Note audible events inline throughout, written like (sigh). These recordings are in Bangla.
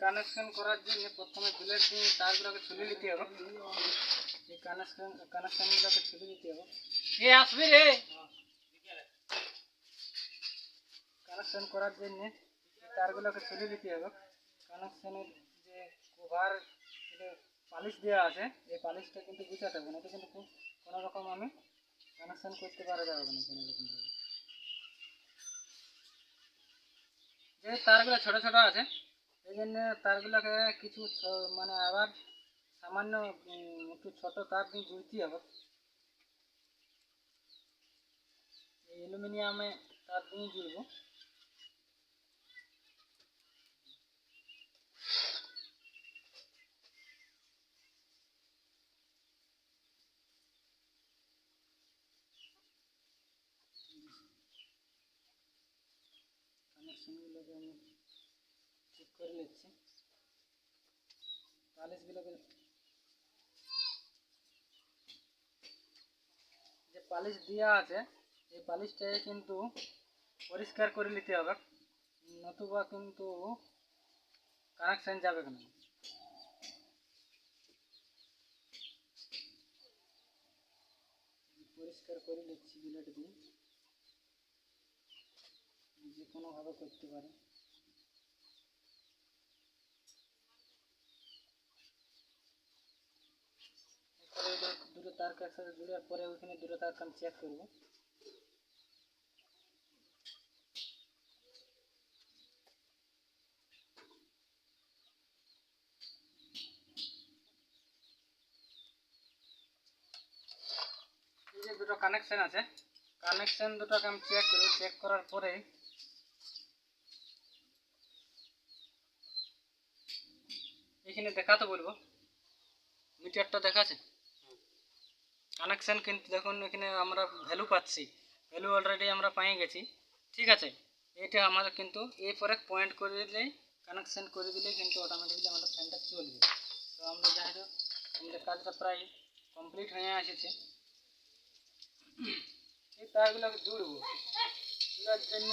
কানেকশন করার জন্য প্রথমে বিলের দিয়ে তারগুলোকে ছুলে নিতে হবে। এই কানেকশন কানেকশনগুলোকে ছুলে নিতে হবে। এ আসবি রে। কানেকশন করার জন্য তারগুলোকে ছুলে নিতে হবে। কানেকশনের যে কভার পালিশ দেওয়া আছে এই পালিশটা কিন্তু গুছাতে হবে না কিন্তু কোনো রকম আমি কানেকশন করতে পারা যাবে না কোনো রকম যে তারগুলো ছোট ছোট আছে এই জন্য তারগুলোকে কিছু ছ- মানে আবার সামান্য উম, একটু ছোট তার দিয়ে জুড়তে হবে। এই অ্যালুমিনিয়ামে তার দিয়ে জুড়বো কানেকশনগুলোকে আমি ঠিক করে নিচ্ছি। পালিশগুলোকে যে পালিশ দেওয়া আছে, এই পালিশটাকে কিন্তু পরিষ্কার করে নিতে হবে, নতুবা কিন্তু কানেকশন যাবে না। পরিষ্কার করে নিচ্ছি, বিলেট দিয়ে। যে কোনোভাবে করতে পারে এরপরে এটা দুটো তারকে একসাথে জুড়ে পরে ওইখানে দুটো আমি চেক করব। যে দুটো কানেকশন আছে কানেকশন দুটোকে আমি চেক করি চেক করার পরে এখানে দেখাতে বলব। মিটারটা দেখাচ্ছে? কানেকশন কিন্তু দেখুন এখানে আমরা ভ্যালু পাচ্ছি ভ্যালু অলরেডি আমরা পেয়ে গেছি, ঠিক আছে? এটা আমাদের কিন্তু এই পরে পয়েন্ট করে দিলে কানেকশন করে দিলে কিন্তু অটোমেটিকলি আমাদের ফ্যানটা চলবে তো আমরা যাই হোক, আমাদের কাজটা প্রায় কমপ্লিট হয়ে এসেছে। এই তারগুলোকে জুড়বো। জুড়ার জন্য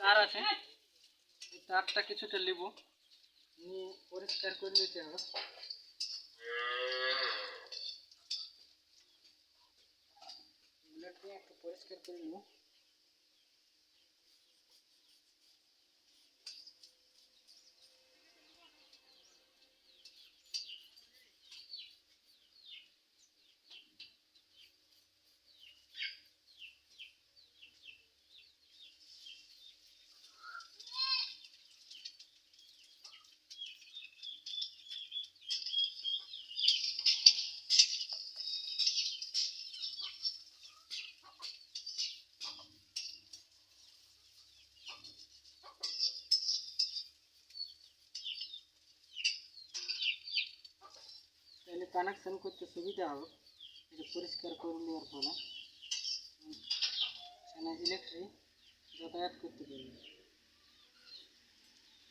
তার আছে। এই তারটা কিছুটা নেব। নিয়ে পরিষ্কার করে নিতে হবে। একটু পরিষ্কার করে নেব কানেকশন করতে সুবিধা হবে। এটা পরিষ্কার করে নেওয়ার পরে এখানে ইলেকট্রিক যাতায়াত করতে পারবে।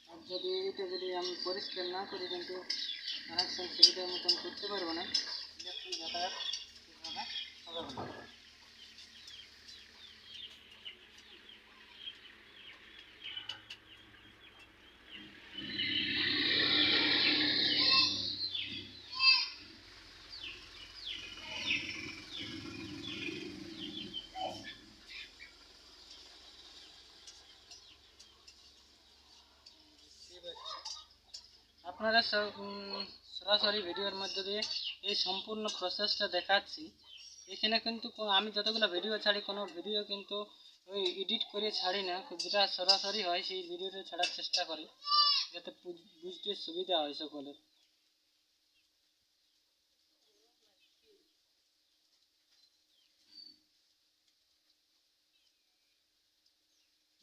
আর যদি এটা যদি আমি পরিষ্কার না করি, কিন্তু কানেকশন সুবিধা মতন করতে পারব না ইলেকট্রিক যাতায়াত হবে না। আপনারা সরাসরি ভিডিওর মধ্যে দিয়ে এই সম্পূর্ণ প্রসেসটা দেখাচ্ছি। এখানে কিন্তু আমি যতগুলো ভিডিও ছাড়ি কোনো ভিডিও কিন্তু ওই এডিট করে ছাড়ি না। যেটা সরাসরি হয় সেই ভিডিওটা ছাড়ার চেষ্টা করি যাতে বুঝ- বুঝতে সুবিধা হয় সকলের।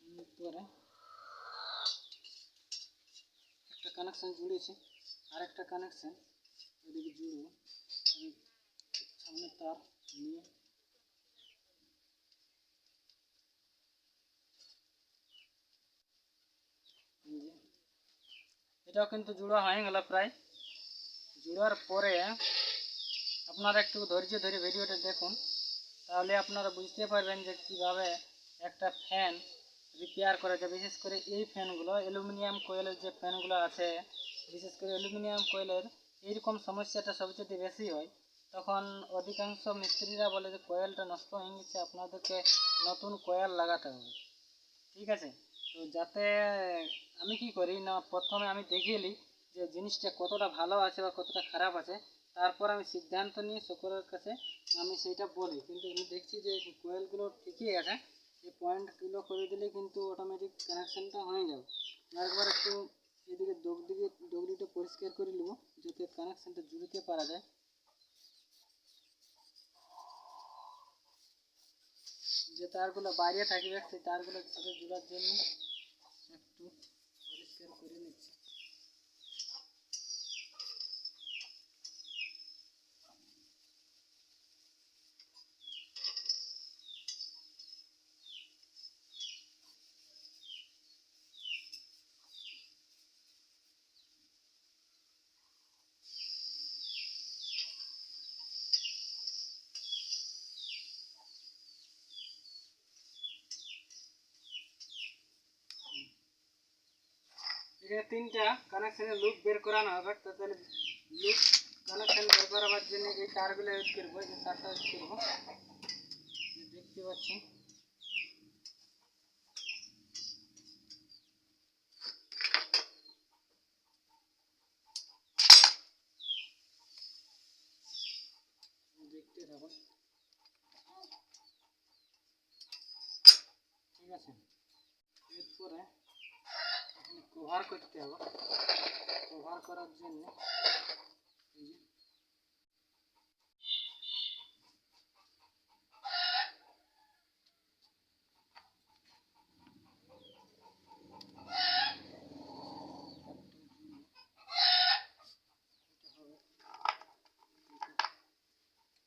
উম, পরে একটা কানেকশন জুড়েছি আর একটা কানেকশন ওদিকে জুড়বো আমি সামনে তার নিয়ে। এই যে, এটাও কিন্তু জুড়া হয়ে গেল প্রায়। জুড়ার পরে আপনারা একটু ধৈর্য ধরে ভিডিওটা দেখুন, তাহলে আপনারা বুঝতে পারবেন যে কীভাবে একটা ফ্যান রিপেয়ার করা যায় বিশেষ করে এই ফ্যানগুলো, অ্যালুমিনিয়াম কোয়েলের যে ফ্যানগুলো আছে, বিশেষ করে অ্যালুমিনিয়াম কোয়েলের এইরকম সমস্যাটা সবচেয়ে বেশি হয়, তখন অধিকাংশ মিস্ত্রিরা বলে যে কয়েলটা নষ্ট হয়ে গেছে, আপনাদেরকে নতুন কয়েল লাগাতে হবে। ঠিক আছে? তো যাতে আমি কি করি না, প্রথমে আমি দেখিয়ে নিই যে জিনিসটা কতটা ভালো আছে বা কতটা খারাপ আছে, তারপর আমি সিদ্ধান্ত নিয়ে সকলের কাছে আমি সেইটা বলি। কিন্তু আমি দেখছি যে কোয়েলগুলো ঠিকই আছে এই পয়েন্টগুলো করে দিলে কিন্তু অটোমেটিক কানেকশানটা হয়ে যাবে। আরেকবার একটু এদিকে ডোক দিকে পরিষ্কার করে নেব, যাতে কানেকশানটা জুড়িতে পারা যায়। যে তারগুলো বাইরে থাকবে, সেই তারগুলোর সাথে জোড়ার জন্য এখানে তিনটা কানেকশনের লুপ বের করানো হবে, তো তাহলে লুপ কানেকশন বের করাবার জন্য এই তারগুলো ইউজ করব, এই তারটা ইউজ করব। এই দেখতে পাচ্ছি দেখতে থাকুন। ঠিক আছে। এরপরে কভার করতে হবে কভার করার জন্য এই যে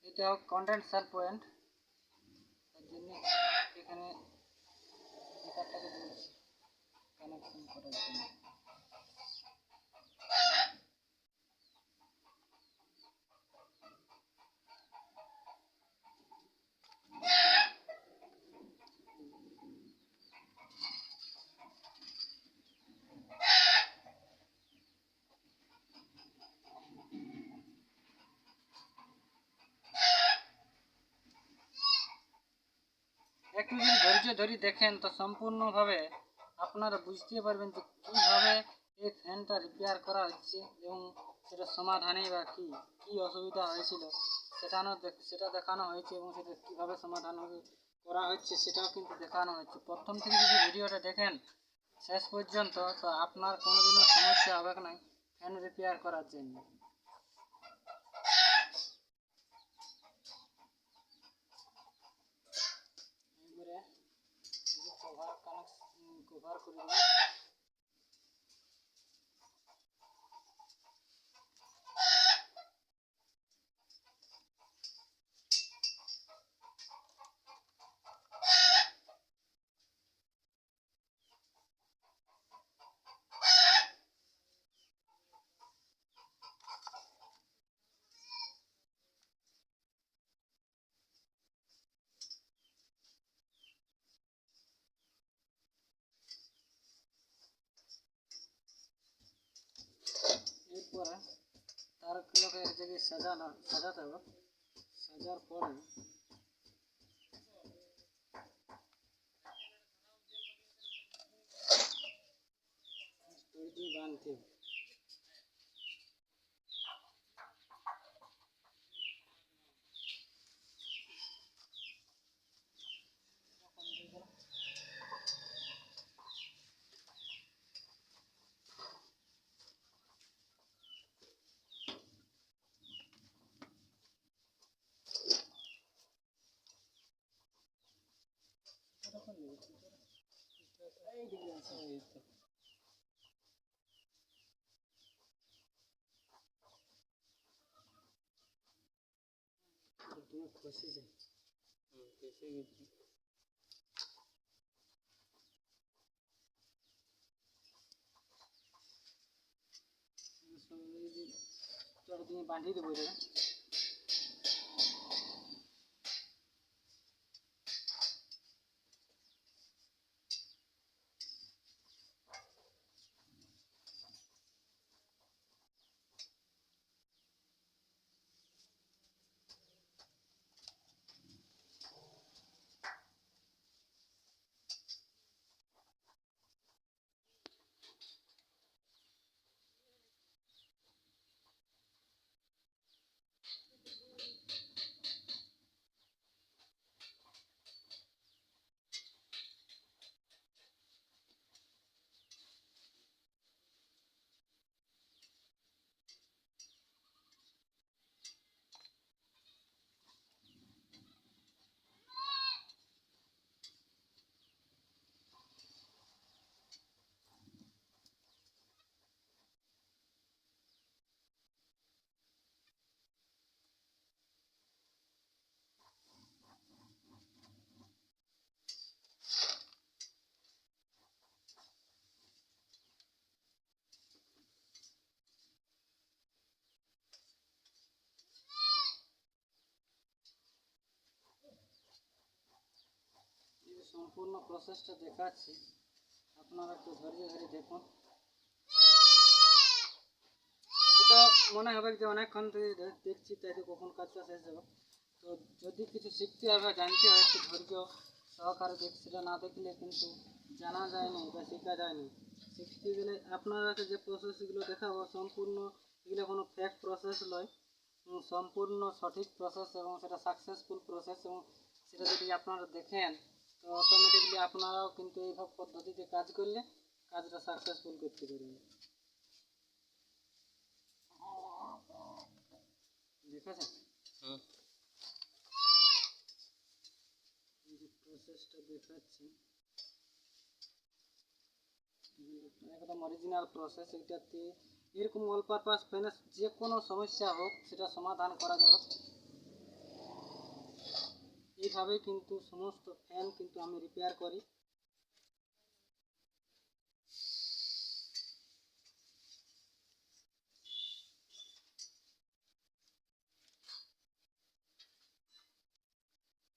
এটা কন্ডেন্সার পয়েন্ট তার জন্য এখানে মিটারটাকে দিয়েছি কানেকশন করার জন্য একটু যদি ধৈর্য ধরে দেখেন তো সম্পূর্ণভাবে আপনারা বুঝতে পারবেন যে কীভাবে এই ফ্যানটা রিপেয়ার করা হচ্ছে এবং সেটা সমাধানে বা কী কী অসুবিধা হয়েছিল সেটানো সেটা দেখানো হয়েছে এবং সেটা কীভাবে সমাধান করা হচ্ছে সেটাও কিন্তু দেখানো হচ্ছে। প্রথম থেকে যদি ভিডিওটা দেখেন, শেষ পর্যন্ত তো আপনার কোনোদিনও সমস্যা হবে না ফ্যান রিপেয়ার করার জন্য এবারে কভার কানেকশন (laughs) কভার করে দেবো এরপরে তারগুলোকে এক জায়গায় সাজানো সাজাতে হবে সাজার পরে দড়ি দিয়ে বাঁধতে হবে। এই দিকে আছে এই তো তুমি খসে যায় খসে গেছি চলো তুমি বাঁধিয়ে দেবো এটাকে সম্পূর্ণ প্রসেসটা দেখাচ্ছি, আপনারা একটু ধৈর্য ধরে দেখুন। এটা মনে হবে যে অনেকক্ষণ থেকে দেখছি তাই কখন কাজটা শেষ যাবে তো যদি কিছু শিখতে হবে, জানতে হয় একটু ধৈর্য সহকারে দেখ সেটা না দেখলে কিন্তু জানা যায়নি বা শেখা যায়নি শিখতে গেলে আপনারাকে যে প্রসেসগুলো দেখাবো, সম্পূর্ণ এগুলো কোনো ফেক প্রসেস নয়। সম্পূর্ণ সঠিক প্রসেস এবং সেটা সাকসেসফুল প্রসেস এবং সেটা যদি আপনারা দেখেন তো অটোমেটিকলি আপনারাও কিন্তু এইভাবে পদ্ধতিতে কাজ করলে কাজটা সাকসেসফুল করতে পারবেন। যে প্রসেসটা দেখাচ্ছি একদম অরিজিনাল প্রসেস এটাতে এরকম অল পারপাস ফ্যানের যে কোনো সমস্যা হোক সেটা সমাধান করা যাবে। এইভাবেই কিন্তু সমস্ত ফ্যান কিন্তু আমি রিপেয়ার করি।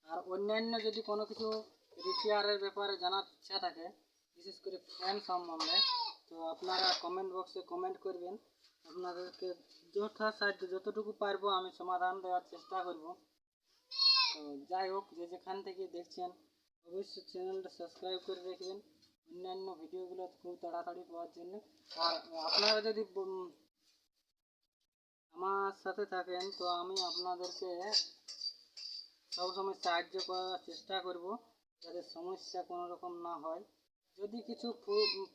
আর অন্যান্য যদি কোনো কিছু রিপেয়ারের ব্যাপারে জানার ইচ্ছা থাকে, বিশেষ করে ফ্যান সম্বন্ধে, তো আপনারা কমেন্ট বক্সে কমেন্ট করবেন। আপনাদেরকে যথা যতটুকু পারব আমি সমাধান দেওয়ার চেষ্টা করব। যাই হোক, যে যেখান থেকে দেখছেন, অবশ্যই চ্যানেলটা সাবস্ক্রাইব করে রাখবেন। অন্যান্য ভিডিওগুলো খুব তাড়াতাড়ি পাওয়ার জন্য। আর আপনারা যদি আমার সাথে থাকেন, তো আমি আপনাদেরকে সবসময় সাহায্য করার চেষ্টা করব, যাতে সমস্যা কোনো রকম না হয়। যদি কিছু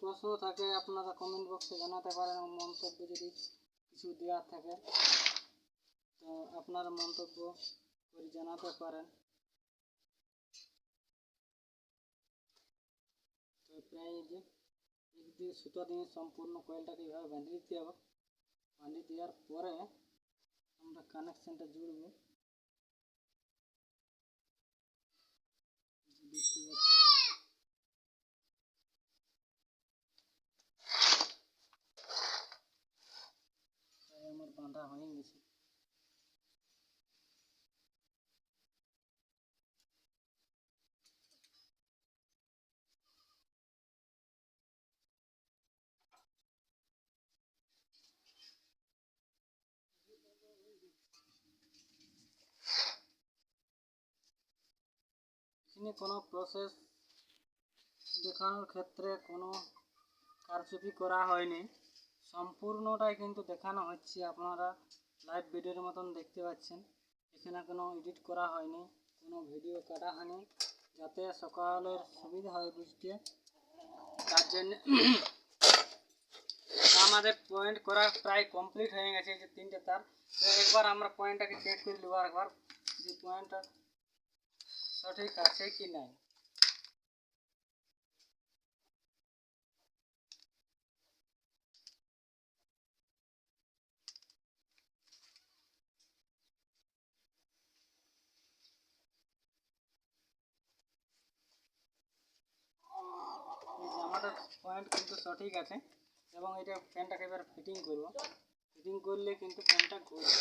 প্রশ্ন থাকে, আপনারা কমেন্ট বক্সে জানাতে পারেন মন্তব্য যদি কিছু দেওয়ার থাকে, তো আপনারা মন্তব্য করে জানাতে পারেন তো প্রায় এই যে এক দিয়ে সুতো দিয়ে সম্পূর্ণ কয়েলটাকে এইভাবে বাঁধিয়ে দিতে হবে বাঁধিয়ে দেওয়ার পরে আমরা কানেকশানটা জুড়বো দেখতে পাচ্ছেন প্রায় আমার বাঁধা হয়ে গেছে কোনো প্রসেস দেখানোর ক্ষেত্রে কোনো কারচুপি করা হয়নি। সম্পূর্ণটাই কিন্তু দেখানো হচ্ছে, আপনারা লাইভ ভিডিওর মতন দেখতে পাচ্ছেন। এখানে কোনো এডিট করা হয়নি, কোনো ভিডিও কাটা হয়নি, যাতে সকালের সুবিধা হয় বুঝতে। তার জন্য (coughs) আমাদের পয়েন্ট করা প্রায় কমপ্লিট হয়ে গেছে যে তিনটে তার। তো একবার আমরা পয়েন্টটাকে চেক করে নেব একবার যে পয়েন্টটা সঠিক আছে কি নাই? আমাদের পয়েন্ট কিন্তু সঠিক আছে এবং এটা ফ্যানটাকে এবার ফিটিং করব। ফিটিং করলে কিন্তু ফ্যানটা ঘুরবে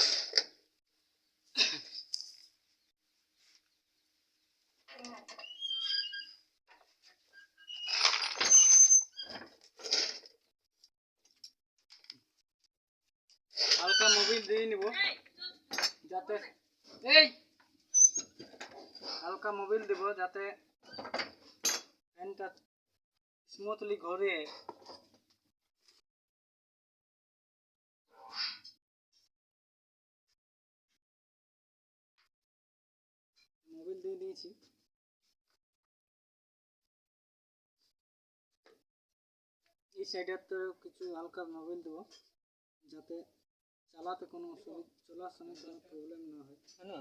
হালকা মোবিল দিয়ে নিব যাতে এই হালকা মোবিল দেব যাতে ফ্যানটা স্মুথলি ঘোরে। মোবিল দিয়ে দিয়েছি। এই সাইডে তো কিছু হালকা মোবিল দেবো, যাতে চালাতে কোনো অসুবিধা চলার সময় কোনো প্রবলেম না হয় না?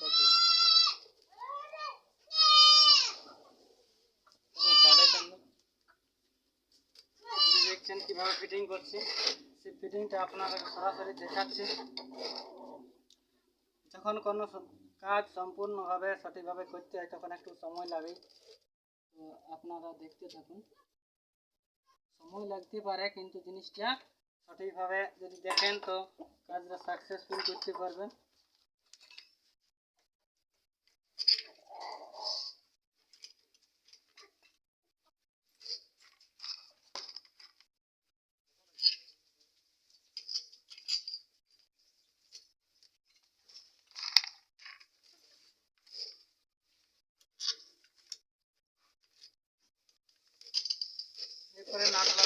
যে দেখছেন কীভাবে ফিটিং করছি, সেই ফিটিংটা আপনারা সরাসরি দেখাচ্ছি। যখন কোনো কাজ সম্পূর্ণভাবে সঠিকভাবে করতে হয়, তখন একটু সময় লাগে। তো আপনারা দেখতে থাকুন। সময় লাগতে পারে, কিন্তু জিনিসটা সঠিকভাবে যদি দেখেন, তো কাজটা সাকসেসফুল করতে পারবেন। ಅದೇ ನಾಟಕ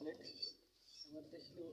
লাগা কমপ্লিট এবার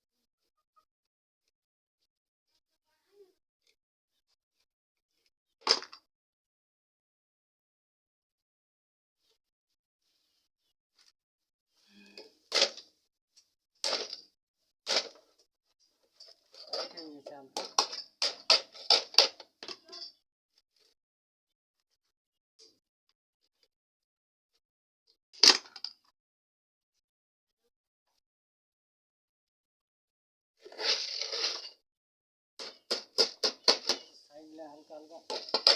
Thank you.